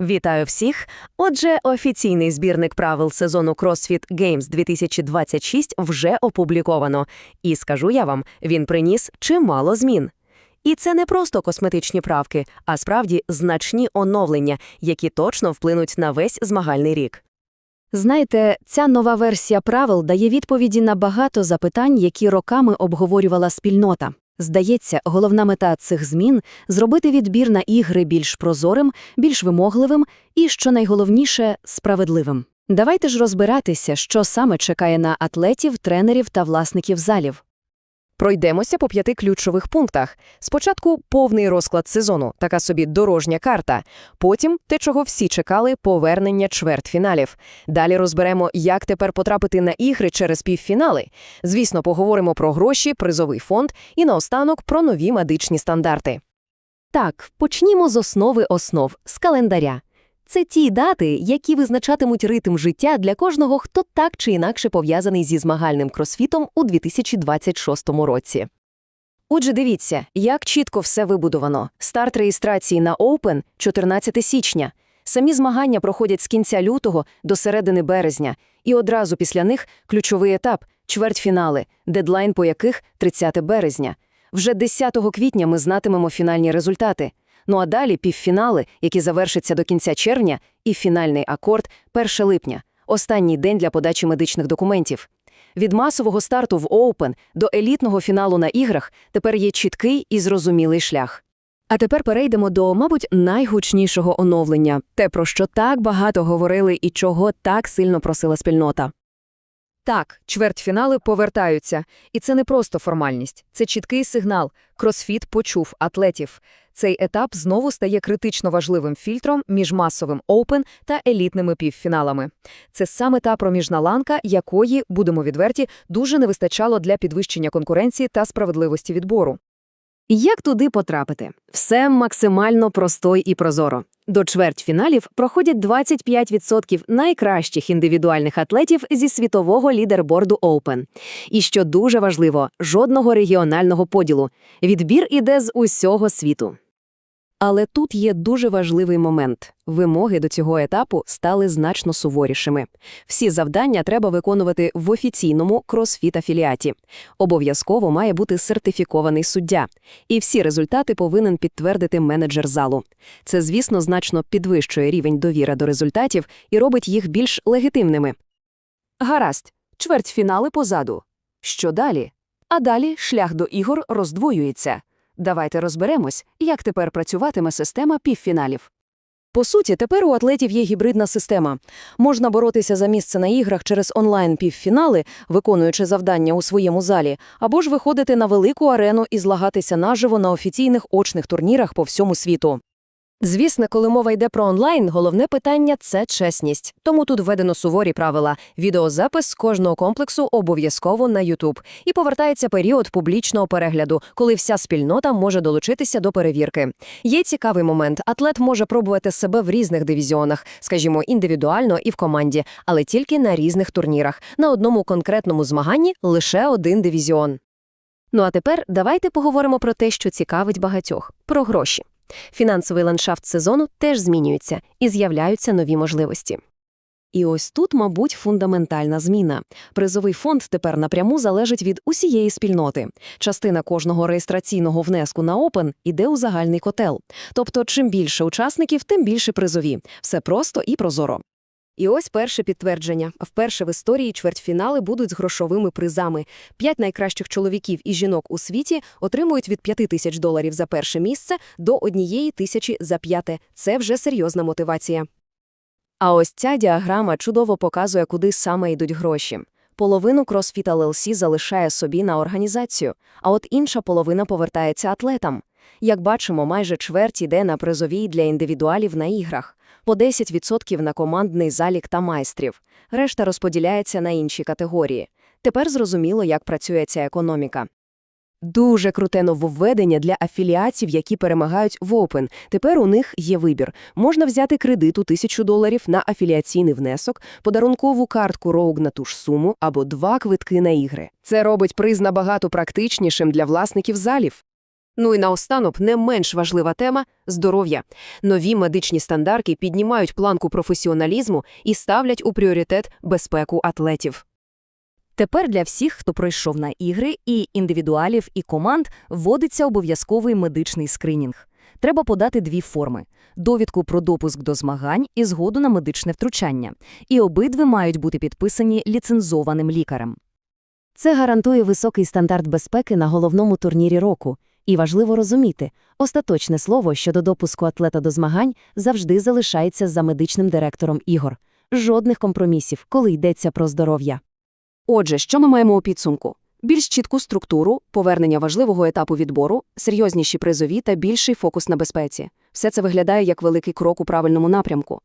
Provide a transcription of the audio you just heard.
Вітаю всіх! Отже, офіційний збірник правил сезону CrossFit Games 2026 вже опубліковано. І скажу я вам, він приніс чимало змін. І це не просто косметичні правки, а справді значні оновлення, які точно вплинуть на весь змагальний рік. Знаєте, ця нова версія правил дає відповіді на багато запитань, які роками обговорювала спільнота. Здається, головна мета цих змін – зробити відбір на ігри більш прозорим, більш вимогливим і, що найголовніше, справедливим. Давайте ж розбиратися, що саме чекає на атлетів, тренерів та власників залів. Пройдемося по п'яти ключових пунктах. Спочатку повний розклад сезону, така собі дорожня карта. Потім те, чого всі чекали, повернення чвертьфіналів. Далі розберемо, як тепер потрапити на ігри через півфінали. Звісно, поговоримо про гроші, призовий фонд і наостанок про нові медичні стандарти. Так, почнімо з основи основ – з календаря. Це ті дати, які визначатимуть ритм життя для кожного, хто так чи інакше пов'язаний зі змагальним кросфітом у 2026 році. Отже, дивіться, як чітко все вибудовано. Старт реєстрації на Open – 14 січня. Самі змагання проходять з кінця лютого до середини березня. І одразу після них ключовий етап – чвертьфінали, дедлайн по яких – 30 березня. Вже 10 квітня ми знатимемо фінальні результати. Ну а далі півфінали, які завершаться до кінця червня, і фінальний акорд – 1 липня, останній день для подачі медичних документів. Від масового старту в Open до елітного фіналу на іграх тепер є чіткий і зрозумілий шлях. А тепер перейдемо до, мабуть, найгучнішого оновлення – те, про що так багато говорили і чого так сильно просила спільнота. Так, чвертьфінали повертаються. І це не просто формальність. Це чіткий сигнал. Кросфіт почув атлетів. Цей етап знову стає критично важливим фільтром між масовим Open та елітними півфіналами. Це саме та проміжна ланка, якої, будемо відверті, дуже не вистачало для підвищення конкуренції та справедливості відбору. Як туди потрапити? Все максимально просто і прозоро. До чвертьфіналів проходять 25% найкращих індивідуальних атлетів зі світового лідерборду Open. І що дуже важливо, жодного регіонального поділу. Відбір іде з усього світу. Але тут є дуже важливий момент. Вимоги до цього етапу стали значно суворішими. Всі завдання треба виконувати в офіційному кросфіт-афіліаті. Обов'язково має бути сертифікований суддя. І всі результати повинен підтвердити менеджер залу. Це, звісно, значно підвищує рівень довіри до результатів і робить їх більш легітимними. Гаразд, чвертьфінали позаду. Що далі? А далі шлях до ігор роздвоюється. Давайте розберемось, як тепер працюватиме система півфіналів. По суті, тепер у атлетів є гібридна система. Можна боротися за місце на іграх через онлайн-півфінали, виконуючи завдання у своєму залі, або ж виходити на велику арену і злагатися наживо на офіційних очних турнірах по всьому світу. Звісно, коли мова йде про онлайн, головне питання – це чесність. Тому тут введено суворі правила. Відеозапис з кожного комплексу обов'язково на YouTube. І повертається період публічного перегляду, коли вся спільнота може долучитися до перевірки. Є цікавий момент. Атлет може пробувати себе в різних дивізіонах, скажімо, індивідуально і в команді, але тільки на різних турнірах. На одному конкретному змаганні лише один дивізіон. Ну а тепер давайте поговоримо про те, що цікавить багатьох – про гроші. Фінансовий ландшафт сезону теж змінюється і з'являються нові можливості. І ось тут, мабуть, фундаментальна зміна. Призовий фонд тепер напряму залежить від усієї спільноти. Частина кожного реєстраційного внеску на Open іде у загальний котел. Тобто, чим більше учасників, тим більше призові. Все просто і прозоро. І ось перше підтвердження. Вперше в історії чвертьфінали будуть з грошовими призами. П'ять найкращих чоловіків і жінок у світі отримують від 5 тисяч доларів за перше місце до однієї тисячі за п'яте. Це вже серйозна мотивація. А ось ця діаграма чудово показує, куди саме йдуть гроші. Половину CrossFit LLC залишає собі на організацію, а от інша половина повертається атлетам. Як бачимо, майже чверть йде на призовій для індивідуалів на іграх, по 10% на командний залік та майстрів. Решта розподіляється на інші категорії. Тепер зрозуміло, як працює ця економіка. Дуже круте нововведення для афіліатів, які перемагають в Open. Тепер у них є вибір. Можна взяти кредит у тисячу доларів на афіліаційний внесок, подарункову картку Rogue на ту ж суму або два квитки на ігри. Це робить приз набагато практичнішим для власників залів. Ну і наостанок не менш важлива тема – здоров'я. Нові медичні стандарти піднімають планку професіоналізму і ставлять у пріоритет безпеку атлетів. Тепер для всіх, хто пройшов на ігри, і індивідуалів, і команд, вводиться обов'язковий медичний скринінг. Треба подати дві форми – довідку про допуск до змагань і згоду на медичне втручання. І обидві мають бути підписані ліцензованим лікарем. Це гарантує високий стандарт безпеки на головному турнірі року. І важливо розуміти, остаточне слово щодо допуску атлета до змагань завжди залишається за медичним директором ігор. Жодних компромісів, коли йдеться про здоров'я. Отже, що ми маємо у підсумку? Більш чітку структуру, повернення важливого етапу відбору, серйозніші призові та більший фокус на безпеці. Все це виглядає як великий крок у правильному напрямку.